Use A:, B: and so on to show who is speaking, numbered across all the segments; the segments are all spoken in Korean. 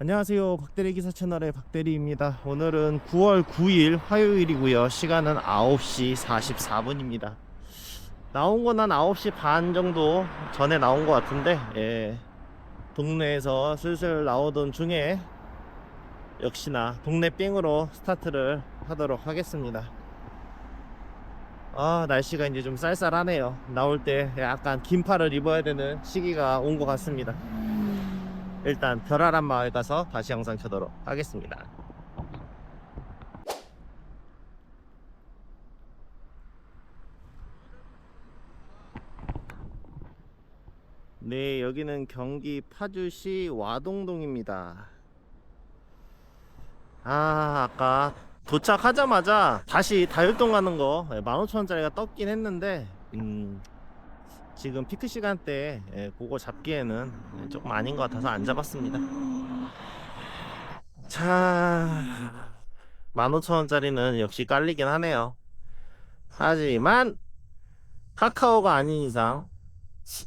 A: 안녕하세요. 박대리 기사 채널의 박대리입니다. 오늘은 9월 9일 화요일이고요. 시간은 9시 44분입니다. 나온 건 한 9시 반 정도 전에 나온 것 같은데 예, 동네에서 슬슬 나오던 중에 역시나 동네 삥으로 스타트를 하도록 하겠습니다. 아 날씨가 이제 좀 쌀쌀하네요. 나올 때 약간 긴팔을 입어야 되는 시기가 온 것 같습니다 일단 별아람 마을 가서 다시 영상 켜도록 하겠습니다. 네, 여기는 경기 파주시 와동동입니다. 아, 아까 도착하자마자 다시 다율동 가는 거 15,000원짜리가 떴긴 했는데, 음, 지금 피크 시간대 예, 그거 잡기에는 조금 아닌 것 같아서 안 잡았습니다. 자, 15,000원짜리는 역시 깔리긴 하네요. 하지만 카카오가 아닌 이상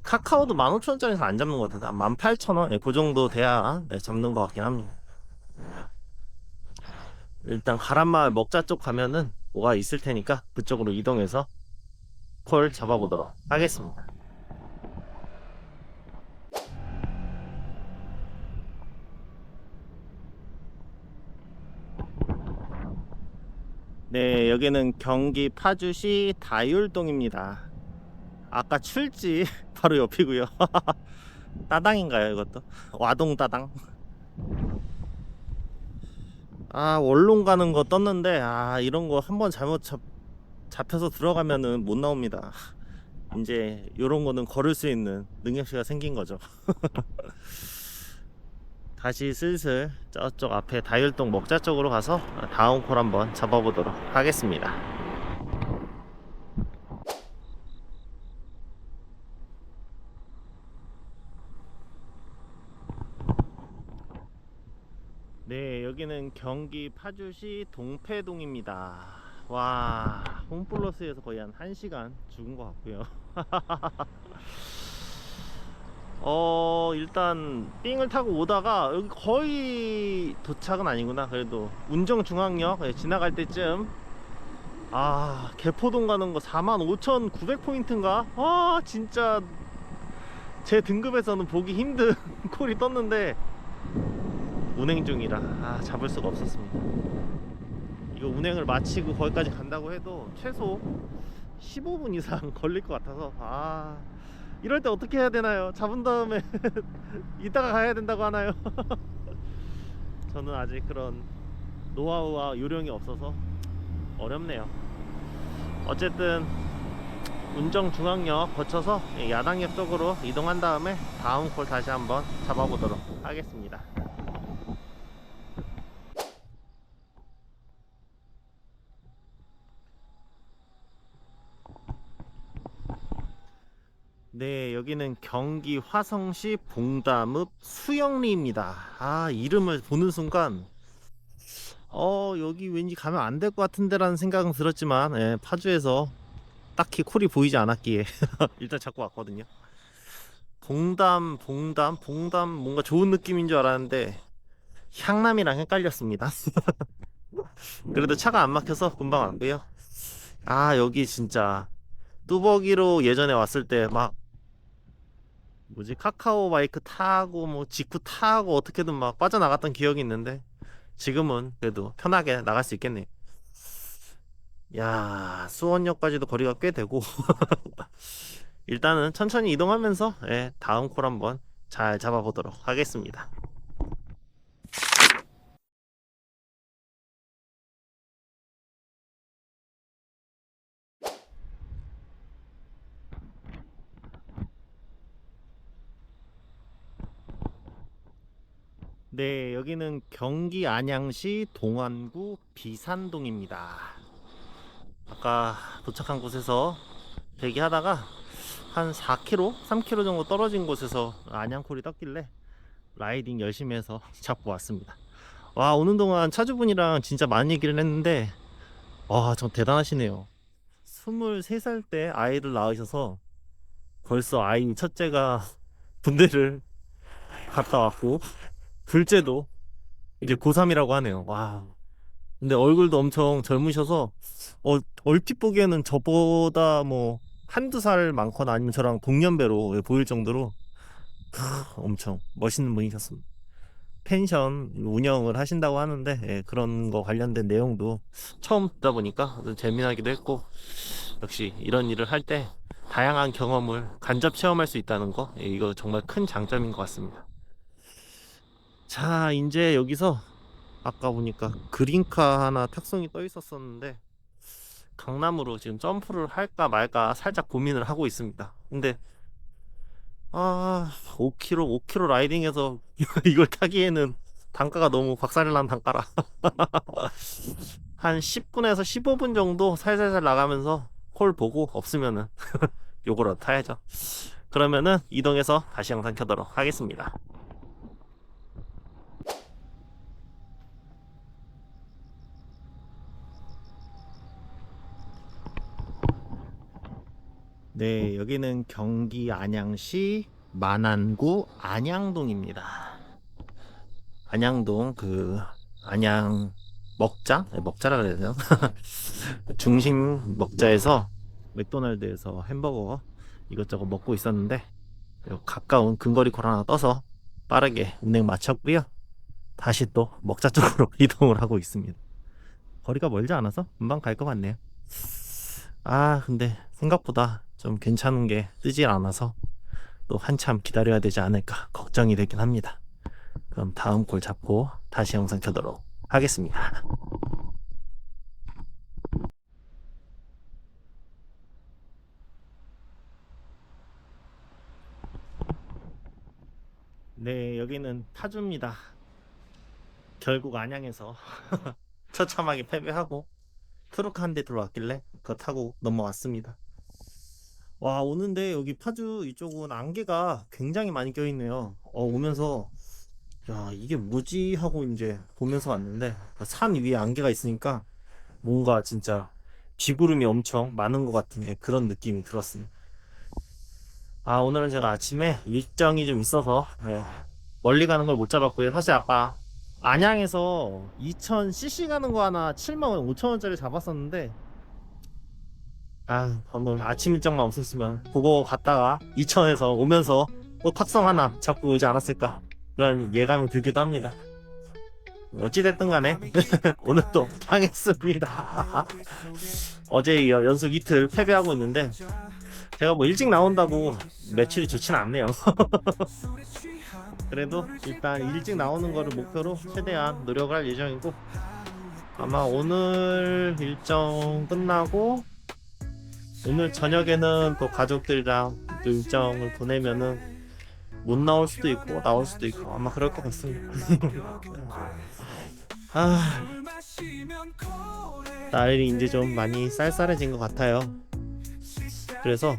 A: 카카오도 15,000원짜리에서 안 잡는 것 같은데 18,000원? 예, 그 정도 돼야 네, 잡는 것 같긴 합니다. 일단 가란마을 먹자 쪽 가면은 뭐가 있을 테니까 그쪽으로 이동해서 콜 잡아보도록 하겠습니다. 네, 여기는 경기 파주시 다율동입니다. 아까 출지 바로 옆이고요. 따당인가요, 이것도? 와동 따당. 아, 원룸 가는 거 떴는데 아, 이런 거 한번 잘못 잡, 잡혀서 들어가면은 못 나옵니다. 이제 요런 거는 걸을 수 있는 능력치가 생긴 거죠. 다시 슬슬 저쪽 앞에 다율동 먹자 쪽으로 가서 다음 콜 한번 잡아보도록 하겠습니다. 네, 여기는 경기 파주시 동패동입니다. 와, 홈플러스에서 거의 한 1시간 죽은 것 같고요. 어 일단 삥을 타고 오다가 여기 거의 도착은 아니구나 그래도. 운정중앙역 예, 지나갈 때쯤. 아 개포동 가는 거 45,900포인트인가? 아 진짜. 제 등급에서는 보기 힘든 콜이 떴는데 운행 중이라 아 잡을 수가 없었습니다. 이거 운행을 마치고 거기까지 간다고 해도 최소 15분 이상 걸릴 것 같아서 아 이럴 때 어떻게 해야 되나요? 잡은 다음에 이따가 가야 된다고 하나요? 저는 아직 그런 노하우와 요령이 없어서 어렵네요. 어쨌든 운정 중앙역 거쳐서 야당역 쪽으로 이동한 다음에 다음 콜 다시 한번 잡아보도록 하겠습니다. 네, 여기는 경기 화성시 봉담읍 수영리입니다. 아, 이름을 보는 순간, 어, 여기 왠지 가면 안 될 것 같은데라는 생각은 들었지만, 예, 파주에서 딱히 콜이 보이지 않았기에 일단 잡고 왔거든요. 봉담, 봉담, 봉담 뭔가 좋은 느낌인 줄 알았는데, 향남이랑 헷갈렸습니다. 그래도 차가 안 막혀서 금방 왔고요. 아, 여기 진짜 뚜벅이로 예전에 왔을 때 막 뭐지 카카오 바이크 타고 뭐 직구 타고 어떻게든 막 빠져나갔던 기억이 있는데 지금은 그래도 편하게 나갈 수 있겠네. 야 수원역까지도 거리가 꽤 되고 일단은 천천히 이동하면서 예, 다음 콜 한번 잘 잡아보도록 하겠습니다. 네, 여기는 경기 안양시 동안구 비산동입니다. 아까 도착한 곳에서 대기하다가 한 4km, 3km 정도 떨어진 곳에서 안양콜이 떴길래 라이딩 열심히 해서 잡고 왔습니다. 와, 오는 동안 차주분이랑 진짜 많은 얘기를 했는데, 와, 전 대단하시네요. 23살 때 아이를 낳으셔서 벌써 아이 첫째가 군대를 갔다 왔고, 둘째도 이제 고3이라고 하네요. 와. 근데 얼굴도 엄청 젊으셔서, 어, 얼핏 보기에는 저보다 뭐, 한두 살 많거나 아니면 저랑 동년배로 보일 정도로, 크, 엄청 멋있는 분이셨습니다. 펜션 운영을 하신다고 하는데, 예, 그런 거 관련된 내용도 처음 듣다 보니까 재미나기도 했고, 역시 이런 일을 할 때 다양한 경험을 간접 체험할 수 있다는 거, 예, 이거 정말 큰 장점인 것 같습니다. 자, 이제 여기서 아까 보니까 그린카 하나 탁송이 떠 있었었는데 강남으로 지금 점프를 할까 말까 살짝 고민을 하고 있습니다. 근데 아, 5km, 5km 라이딩해서 이걸 타기에는 단가가 너무 박살난 단가라. 한 10분에서 15분 정도 살살살 나가면서 콜 보고 없으면은 요거로 타야죠. 그러면은 이동해서 다시 영상 켜도록 하겠습니다. 네, 여기는 경기 안양시 만안구 안양동입니다. 안양동 그 안양 먹자? 네, 먹자라 그래야 되나? 중심 먹자에서 맥도날드에서 햄버거 이것저것 먹고 있었는데 가까운 근거리 콜 하나 떠서 빠르게 운행 마쳤고요. 다시 또 먹자 쪽으로 이동을 하고 있습니다. 거리가 멀지 않아서 금방 갈 것 같네요. 아, 근데 생각보다 좀 괜찮은 게 뜨질 않아서 또 한참 기다려야 되지 않을까 걱정이 되긴 합니다. 그럼 다음 골 잡고 다시 영상 켜도록 하겠습니다. 네, 여기는 타주입니다. 결국 안양에서 처참하게 패배하고 트럭 한 대 들어왔길래 그거 타고 넘어왔습니다. 와, 오는데 여기 파주 이쪽은 안개가 굉장히 많이 껴있네요. 어, 오면서, 야, 이게 뭐지? 하고 이제 보면서 왔는데, 산 위에 안개가 있으니까 뭔가 진짜 비구름이 엄청 많은 것 같은 예, 그런 느낌이 들었습니다. 아, 오늘은 제가 아침에 일정이 좀 있어서, 예, 멀리 가는 걸 못 잡았고요. 사실 아까 안양에서 2000cc 가는 거 하나 75,000원짜리 잡았었는데, 아, 오늘 아침 일정만 없었으면 그거 갔다가 이천에서 오면서 또 탁성 하나 잡고 오지 않았을까 그런 예감이 들기도 합니다. 어찌됐든 간에 오늘 또 당했습니다. 어제 이어 연속 이틀 패배하고 있는데 제가 뭐 일찍 나온다고 매출이 좋지는 않네요. 그래도 일단 일찍 나오는 거를 목표로 최대한 노력을 할 예정이고 아마 오늘 일정 끝나고 오늘 저녁에는 또 가족들이랑 또 일정을 보내면은 못 나올 수도 있고 나올 수도 있고 아마 그럴 것 같습니다. 아 날이 이제 좀 많이 쌀쌀해진 것 같아요. 그래서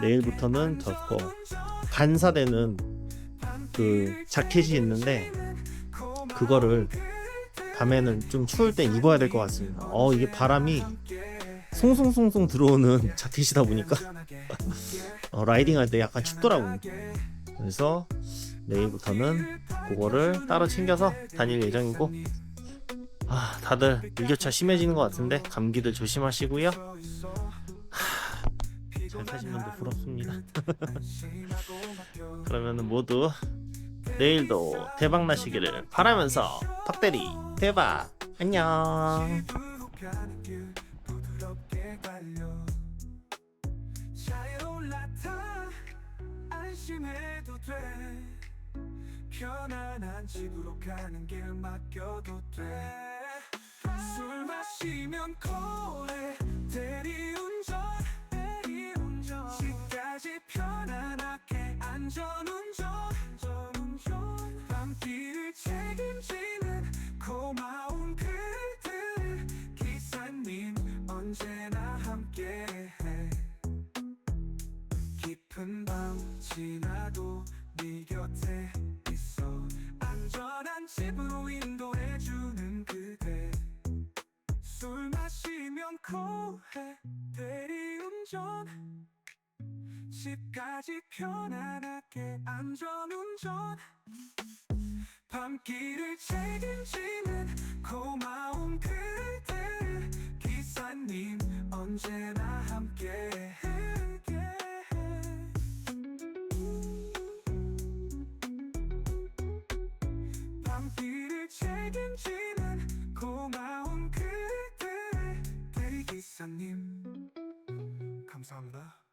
A: 내일부터는 저거 간사되는 그 자켓이 있는데 그거를 밤에는 좀 추울 때 입어야 될 것 같습니다. 어 이게 바람이 송송송송 들어오는 자켓이다 보니까 어, 라이딩 할 때 약간 춥더라고요. 그래서 내일부터는 그거를 따로 챙겨서 다닐 예정이고 아 다들 일교차 심해지는 것 같은데 감기들 조심하시고요. 하, 잘 타신 분들 부럽습니다. 그러면 모두 내일도 대박 나시기를 바라면서 탁대리 대박 안녕.
B: 안심해도 돼. 편안한 집으로 가는 길 맡겨도 돼술 마시면 고해 대리운전 대리운전. 집까지 편안하게 안전운전 안전운전. 밤길을 책임지는 고마운 집까지 편안하게 안전운전. 밤길을 책임지는 고마운 그들 기사님 언제나 함께 밤길을 책임지는 고마운 그들 대리기사님. 감사합니다.